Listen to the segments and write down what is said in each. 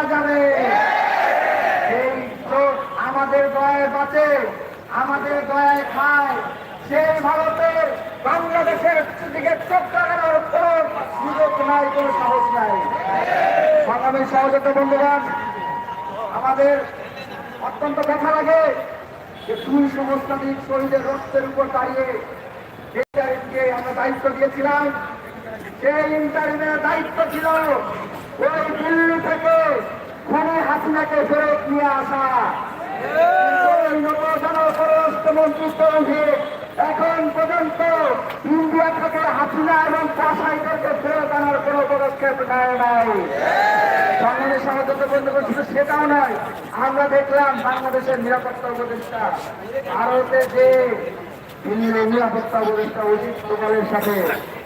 করা যাবে সেই চোখ আমাদের দয়ায় বাঁচে, আমাদের দয়ায় খায়। সেই ভারতের বাংলাদেশের দিকে চোখ লাগানোর কোনো সুযোগ নাই, কোনো সাহস নাই। বাংলাদেশ সহযোগিতা বন্ধুগণ, আমাদের অত্যন্ত ব্যথা লাগে যে দুই সমস্তানিক শহীদের রক্তের উপর দাঁড়িয়ে আমরা দায়িত্ব দিয়েছিলাম। সেই ইন্টারিমের দায়িত্ব ছিল ওই দিল্লি থেকে খুনি হাসিনাকে ফেরত নিয়ে আসা। এখন পর্যন্ত ইন্ডিয়া থেকে হাসিনা এবং কাসাইদেরকে ফেরত আনার কোনো পদক্ষেপ নেয় নাই। বাংলাদেশ আমাদের বন্ধু শুধু সেটাও নয়, আমরা দেখলাম বাংলাদেশের নিরাপত্তা উপদেষ্টা, ভারতে যে দিল্লির নিরাপত্তা উপদেষ্টা অজিত দোকানের সাথে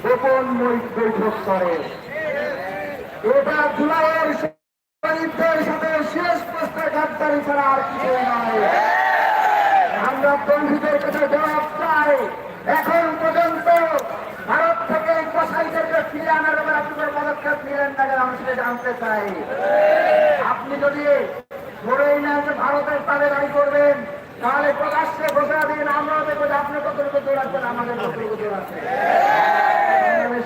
গোপন বৈঠক করে। এটা জুলাইয়ের শহীদদের সাথে শেষ প্রশ্নের গাদ্দারি ছাড়া আর কিছু নয় আমরা বন্ধুদের কাছে জবাব চাই। এখন পর্যন্ত ভারত থেকে কসাইদেরকে ফিরে আনার ব্যাপারে আপনি কোনো পদক্ষেপ নিলেন না কেন আমি সেটা জানতে চাই। আপনি যদি ধরেই না যে ভারতের তাদের দাবি করবেন, তাহলে প্রকাশ্যে ঘোষণা দিন, আমরা দেখব যে আপনি কতটুকু জোর আছেন, আমাদের কতটুকু জোর আছে।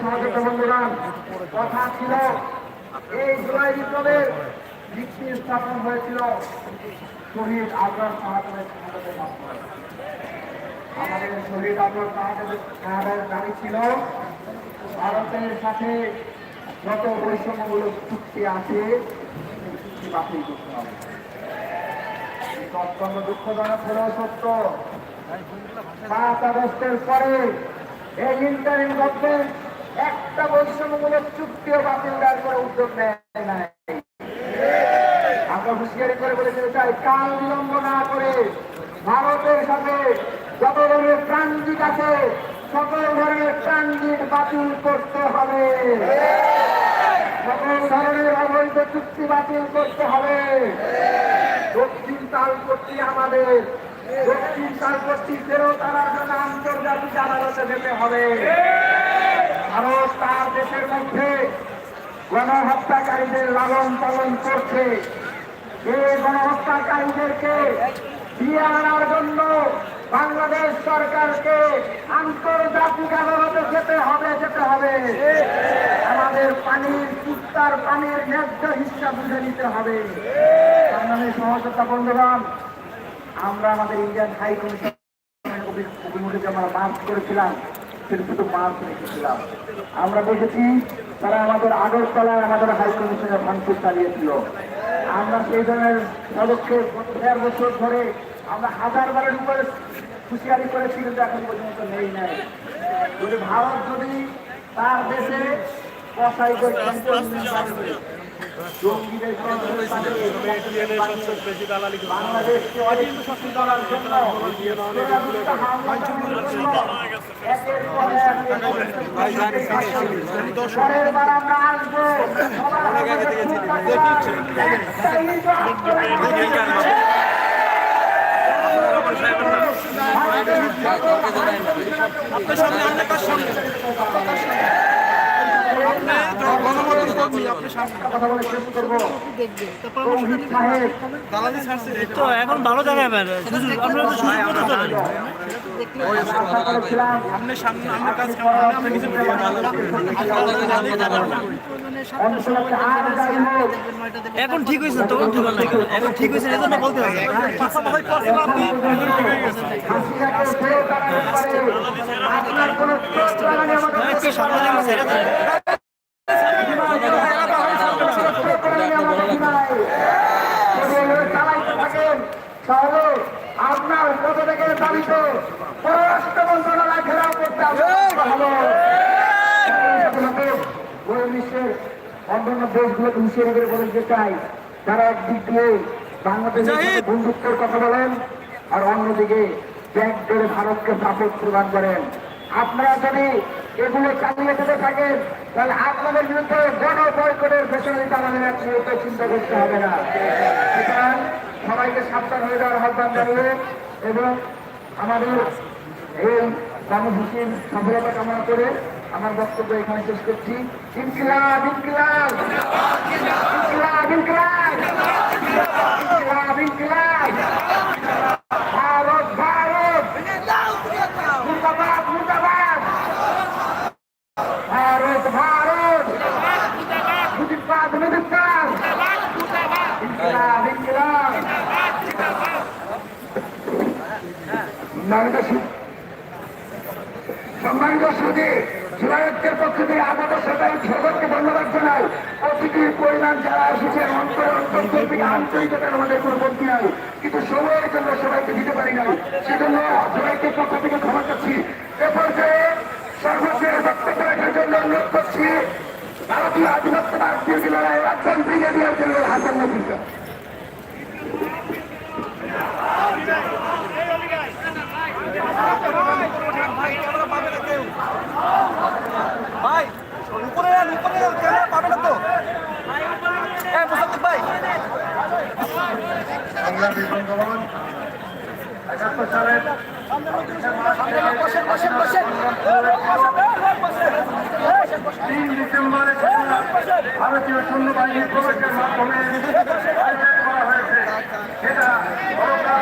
সহযোগিতা বন্ধুরা, কথা ছিল এই জুলাই বিপ্লবের ভিত্তি স্থাপন হয়েছিল শহীদ সাহায্যের সমাজের মাধ্যমে আমাদের শহীদ আজম সাহায্যের দাবি ছিল, ভারতের সাথে যত বৈষম্যমূলক চুক্তি আছে চুক্তি বাতিল করতে হবে। অত্যন্ত দুঃখজনক হলেও সত্য। পাঁচ আগস্টের পরে এই ইন্টারিম গভর্নমেন্ট বৈষম্যমূলক চুক্তিও বাতিল দেওয়ার করে উদ্যোগ নেয় নাই। আমরা হুঁশিয়ারি করে বলে চাই কাল বিলম্ব না করে ভারতের সাথে যত ধরনের ট্রানজিট আছে, সকল ধরনের ট্রানজিট বাতিল করতে হবে। সকল ধরনের অবৈধ চুক্তি বাতিল করতে হবে। দক্ষিণ তালপট্টি আমাদের, দক্ষিণ তালপট্টি ফেরত আনার জন্য আন্তর্জাতিক আদালতে যেতে হবে। ভারত তার দেশের মধ্যে গণহত্যাকারীদের লালন পালন করছে। এই গণহত্যাকারীদেরকে দিয়ে আনার জন্য বাংলাদেশ সরকারকে আন্তর্জাতিক আদালতে যেতে হবে যেতে হবে। আমাদের পানির কুত্তার পানির ন্যায্য হিসাব বুঝে নিতে হবে। বাংলাদেশ সহযোগিতা বন্ধুগণ, আমরা আমাদের ইন্ডিয়ান হাই কমিশন অভিমুখে যে আমরা মার্চ করেছিলাম শুধু মার্চ রেখেছিলাম আমরা দেখেছি তারা আমাদের আগরতলায় আমাদের হাই কমিশনের ভাঙচুর চালিয়েছিল আমরা সেই ধরনের পদক্ষেপ দেড় বছর ধরে আমরা হাজার বারের উপরে হুঁশিয়ারি করেছি কিন্তু এখন পর্যন্ত নেই নাই যদি ভারত যদি তার দেশে কসাইদের cantonment অনেক শক্তি করার জন্য terrorist হামলা চালানোর তো তো এখন তো ঠিক হয়েছে তখন ঠিক হলো এখন ঠিক হয়েছে এই জন্য বলতে হবে আপনার কোনো তাহলে আপনার পররাষ্ট্র মন্ত্রণালয় ঘেরাও করতে অন্যান্য করে বলে চাই তারা একদিক দিয়ে বাংলাদেশের বন্ধুত্বের কথা বলেন আর অন্যদিকে ব্যাগ ধরে ভারতকে সাপোর্ট প্রদান করেন আপনারা যদি এগুলো চালিয়ে যেতে থাকেন তাহলে আপনাদের বিরুদ্ধে গণ বয়কটের পেছনে আমাদের এক মুহূর্তে চিন্তা করতে হবে না। সুতরাং সবাইকে সাবধান হয়ে যাওয়ার আহ্বান জানিয়ে এবং আমাদের এই কর্মসূচির সফলতা কামনা করে আমার বক্তব্য এখানে শেষ করছি। ইনকিলাব ইনকিলাব! সম্মানিত সুদী জুলাইয়ের পক্ষ থেকে আমাদের সাথে সকলকে ধন্যবাদ জানাই। অতিথির পরিমাণ যারা এসেছে অন্তর অন্তর থেকে আন্তরিকতার আমাদের কোনো বন্ধু নাই। কিন্তু সময়ের জন্য সবাইকে দিতে পারি নাই। সেজন্য জুলাইয়ের পক্ষ থেকে ক্ষমা চাচ্ছি। এ পর্যায়ে সর্বশেষ বক্তব্য রাখার জন্য অনুরোধ করছি। ভারতীয় আধিপত্যবাদ বিরোধী লড়াই একজন ব্রিগেডিয়ার জেনারেল হাসান নফিসা ভাই উপরে যান উপরে যান ক্যামেরা পাবে না তো হ্যাঁ মুসাদ্দিক ভাই বাংলাদেশ বঙ্গবন্ধু একাত্তর সালের বসেন বসেন বসেন তিন ডিসেম্বরে ভারতীয় সৈন্যবাহিনীর প্রবেশের মাধ্যমে করা হয়েছে সেটা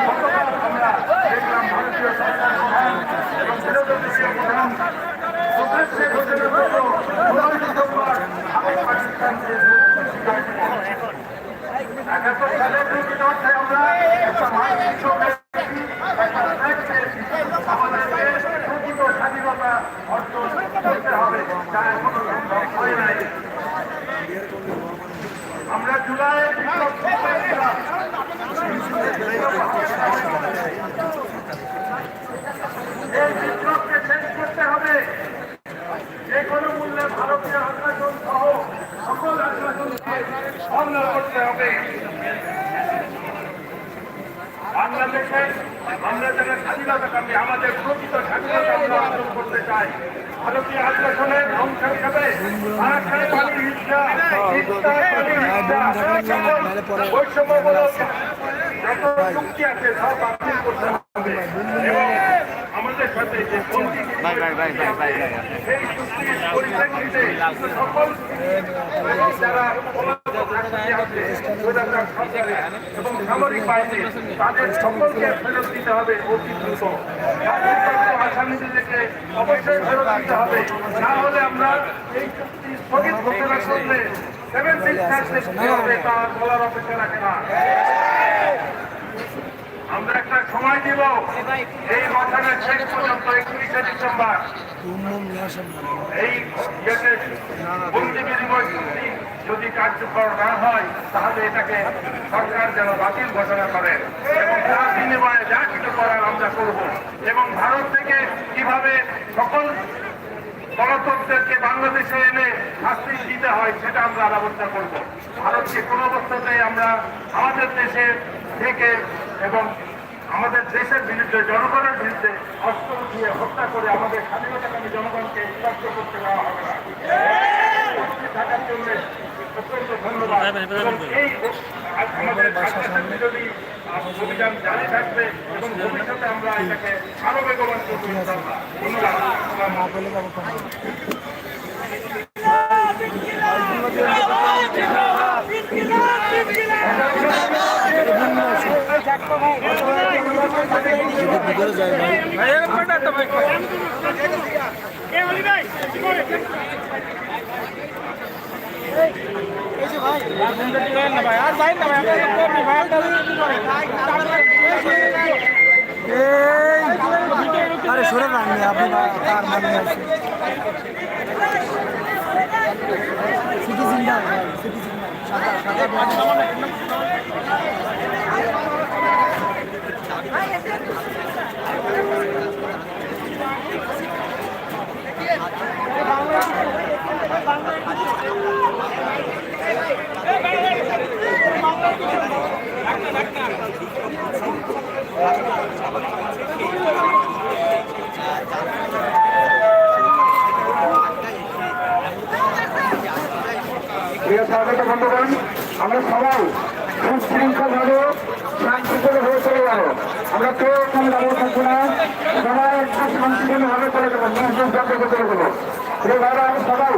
গতকাল আমরা দেখলাম ভারতীয় সরকার প্রধান এবং বিরোধী পেয়েছি, একটা ত্যাগ পেয়েছি। আমাদেরকে প্রকৃত স্বাধীনতা অর্জন করতে হবে যা এখনও সম্ভব হয় নাই আমরা জুলাইয়ের বিপ্লব করেছিলাম এই বিপ্লবকে শেষ করতে হবে যে কোনো মূল্যে ভারতীয় আগ্রাসন সহ সকল আগ্রাসনকে বন্ধ করতে হবে বাংলাদেশে আমরা যারা স্বাধীনতাকামী আমাদের প্রকৃত স্বাধীনতা আমরা অর্জন করতে চাই ভারতীয় আগ্রাসনের ধ্বংস হিসাবে আরাকানে পানির হিংসা চিন্তায় সকল যত চুক্তি আছে সব বাতিল করতে হবে এবং আমাদের সাথে যে সেই চুক্তির পরিপ্রেক্ষিতে সকল যারা এবং সামরিক বাহিনী তাদের সকলকে ফেরত দিতে হবে অতি দ্রুত আসামিদেরকে অবশ্যই ফেরত দিতে হবে না হলে আমরা এই চুক্তি স্থগিত ঘোষণা করলে তা বলার অপেক্ষা না আমরা একটা সময় দিব এই বছরের শেষ পর্যন্ত একত্রিশে ডিসেম্বর এই বন্দি বিনিময় চুক্তি যদি কার্যকর না হয়, তাহলে এটাকে সরকার যেন বাতিল ঘোষণা করে। এবং তার বিনিময়ে যা কিছু করার আমরা করব। এবং ভারত থেকে কীভাবে সকল পলাতকদেরকে বাংলাদেশে এনে শাস্তি দিতে হয়, সেটা আমরা ব্যবস্থা করব। ভারতকে কোনো অবস্থাতেই আমরা আমাদের দেশে থেকে এবং আমাদের দেশের বিরুদ্ধে, জনগণের বিরুদ্ধে অস্ত্র দিয়ে হত্যা করে আমাদের স্বাধীনতাকামী জনগণকে স্পষ্ট করতে দেওয়া হবে না। থাকার জন্য অত্যন্ত ধন্যবাদ এবং এই আমাদের স্বাধীনতা বিরোধী অভিযান জারি থাকবে এবং ভবিষ্যতে আমরা এটাকে আরও যান না, আপনি সাদা বর্ণ। প্রিয় স্বাগত বন্ধুগণ, আমরা সবাই সুশৃঙ্খল ভাবে শান্তিপূর্ণ হয়ে চলে যাব। আমরা কেউ এখানে দাঁড়িয়ে থাকব না। সবাই একটু শান্তিপূর্ণ ভাবে চলে যাব। নির্দেশ যাত্রা চলে প্রিয় আমি সবাই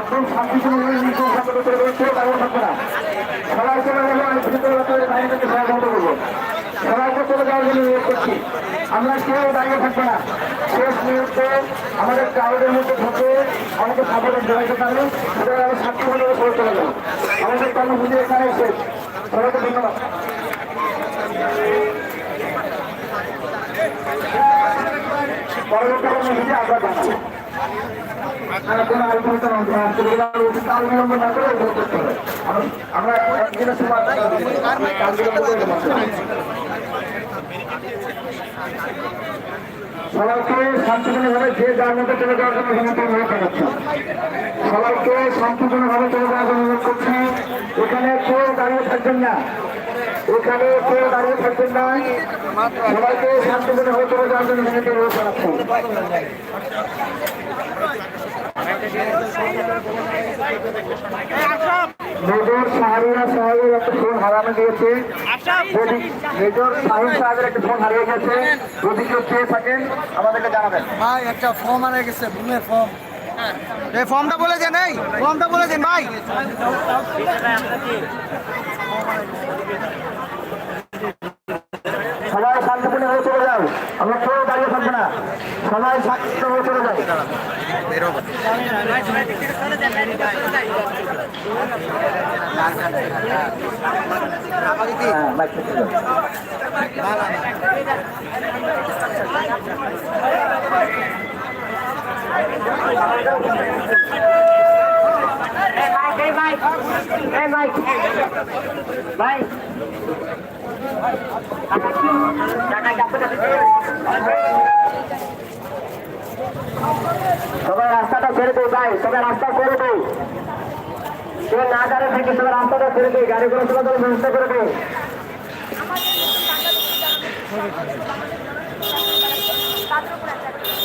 একদম শান্তিপূর্ণ যাব কেউ না সবাই চলে আমি ভিতরে ভেতরে বাহিনীকে সহযোগিতা সবাইকে চলে যাওয়ার করছি। আমরা কেউ দাঁড়িয়ে থাকব না। শেষ মুহূর্তে আমাদের ক্রাউডের মধ্যে ঢুকে আমাকে সাপোর্টের জড়াইতে আমি শান্তিপূর্ণ করে চলে যাব। আমাদের কর্মসূচি এখানে শেষ। সবাইকে আমরা জানাব আমরা- একদিনের সময়। সবাইকে শান্তিপূর্ণভাবে যে যার মধ্যে চলে যাওয়ার জন্য বিনতি অনুরোধ জানাচ্ছি। সবাইকে শান্তিপূর্ণভাবে চলে যাওয়ার জন্য অনুরোধ করছি। এখানে কেউ দাঁড়িয়ে থাকবেন না। এখানে কেউ দাঁড়িয়ে থাকবেন না। সবাইকে শান্তিপূর্ণভাবে চলে যাওয়ার জন্য বিনতি অনুরোধ জানাচ্ছি। মেজর শাহরুরা সাহেবের একটা ফোন হারানো গিয়েছে। যদি মেজর শাহিন সাহেবের একটা ফোন হারিয়ে গেছে যদি কেউ পেয়ে থাকেন আমাদেরকে জানাবেন। ভাই একটা ফর্ম আনা গেছে ঘুমের ফর্ম এই ফর্মটা বলে দেন এই ফর্মটা বলে দেন ভাই। সবাই শান্তিপূর্ণ হয়ে চলে যাও। আমরা কেউ দাঁড়িয়ে থাকব না সবাই হয়ে চলে যাও হ্যাঁ, মাইক থেকে যাও। Hey, Mike. Hey, Mike. Mike. সবাই রাস্তাটা ছেড়ে তবে রাস্তা করে দেই কেউ না জানে থাকি সবাই রাস্তাটা ছেড়ে দেই গাড়িগুলো চলাচল ব্যবস্থা করে দেই তাদের